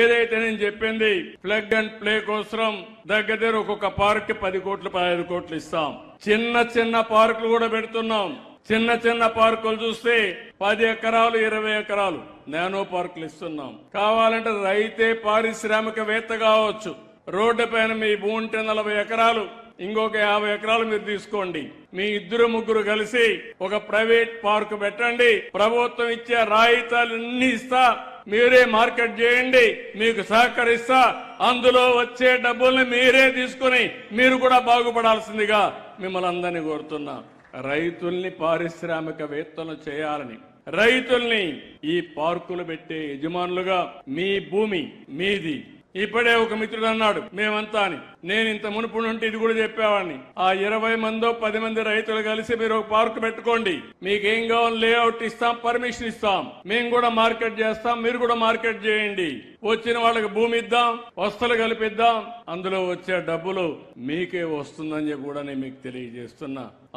ఏదైతే నేను చెప్పింది ప్లగ్ అండ్ ప్లే కోసం దగ్గర దగ్గర ఒక్కొక్క పార్క్ పది కోట్లు పదహైదు కోట్లు ఇస్తాం. చిన్న చిన్న పార్కులు కూడా పెడుతున్నాం. చిన్న చిన్న పార్కులు చూస్తే పది ఎకరాలు ఇరవై ఎకరాలు నానో పార్కులు ఇస్తున్నాం. కావాలంటే రైతే పారిశ్రామికవేత్త కావచ్చు. రోడ్డు పైన మీ భూమి ఉంటే నలభై ఎకరాలు ఇంకొక యాభై ఎకరాలు మీరు తీసుకోండి. మీ ఇద్దరు ముగ్గురు కలిసి ఒక ప్రైవేట్ పార్క్ పెట్టండి. ప్రభుత్వం ఇచ్చే రాయితాలు అన్ని ఇస్తా. మీరే మార్కెట్ చేయండి మీకు సహకరిస్తా. అందులో వచ్చే డబ్బుల్ని మీరే తీసుకుని మీరు కూడా బాగుపడాల్సిందిగా మిమ్మల్ని అందరినీ కోరుతున్నా. రైతుల్ని పారిశ్రామికవేత్తలు చేయాలని రైతుల్ని ఈ పార్కులు పెట్టే యజమానులుగా మీ భూమి మీది ఇప్పుడే ఒక మిత్రుడు అన్నాడు మేమంతా అని. నేను ఇంత మునుపు నుండి ఇది కూడా చెప్పేవాడిని. ఆ ఇరవై మందో పది మంది రైతులు కలిసి మీరు ఒక పార్క్ పెట్టుకోండి. మీకేం కావాలి లేఅవుట్ ఇస్తాం పర్మిషన్ ఇస్తాం. మేము కూడా మార్కెట్ చేస్తాం మీరు కూడా మార్కెట్ చేయండి. వచ్చిన వాళ్ళకి భూమి ఇద్దాం వస్తువులు కల్పిద్దాం. అందులో వచ్చే డబ్బులు మీకే వస్తుందని చెప్పి కూడా నేను మీకు తెలియజేస్తున్నా.